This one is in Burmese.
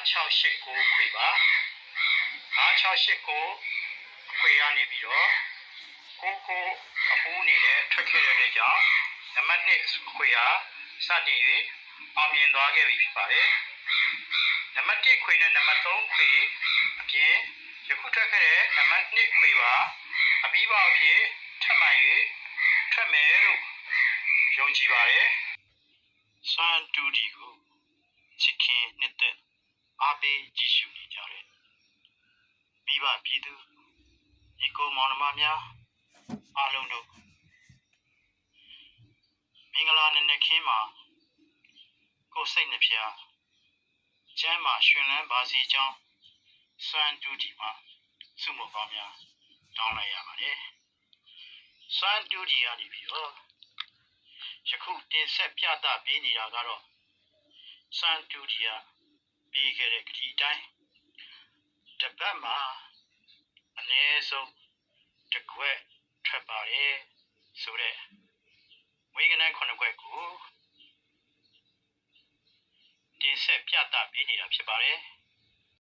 9689ခွေပါ9689ခွေရနေပြီးတော့ကိုကိုအပူအနေနဲ့ထွက်ခဲ့တဲ့အတွက်ကြောင့်နံပါတ်1ခွေဟာစတင်၍အောင်မြင်သွားခဲ့ပြီဖြစ်ပါတယ်နံပါတ်1ခွေနဲ့နံပါတ်3ခွေအပြင်ယခုထွက်ခဲ့တဲ့နံပါတ်2ခွေပါအပြီးပါအဖြစ်ထပ်မှန်၍ထွက်မယ်လို့ယုံကြည်ပါတယ်စွမ်းတူဒီကိုချစ်ခင်နှစ်သက် အားပေးကြည့်ရှုနေကြတဲ့မိဘပြည်သူညီကိုမောင်နှမများအားလုံးတို့မင်္ဂလာနံနက်ခင်းမှာကိုယ်စိတ်နှဖျားကျမ်းမာရှင်လန်းပါစေကြောင်းစွမ်းတူဒီမှာဆုမကောင်းများတောင်းလိုက်ရပါတယ်စွမ်းတူဒီကနေပြီးတော့ယခုတင်ဆက်ပြသပေးနေတာကတော့စွမ်းတူဒီက ပြီးခဲ့တဲ့ခရီးတိုင်းတစ်ပတ်မှာအနည်းဆုံးတစ်ခွက်ထွက်ပါတယ်ဆိုတော့ဝေကနန်းခုနှစ်ခွက်ကိုတင်ဆက်ပြသပေးနေတာဖြစ်ပါတယ်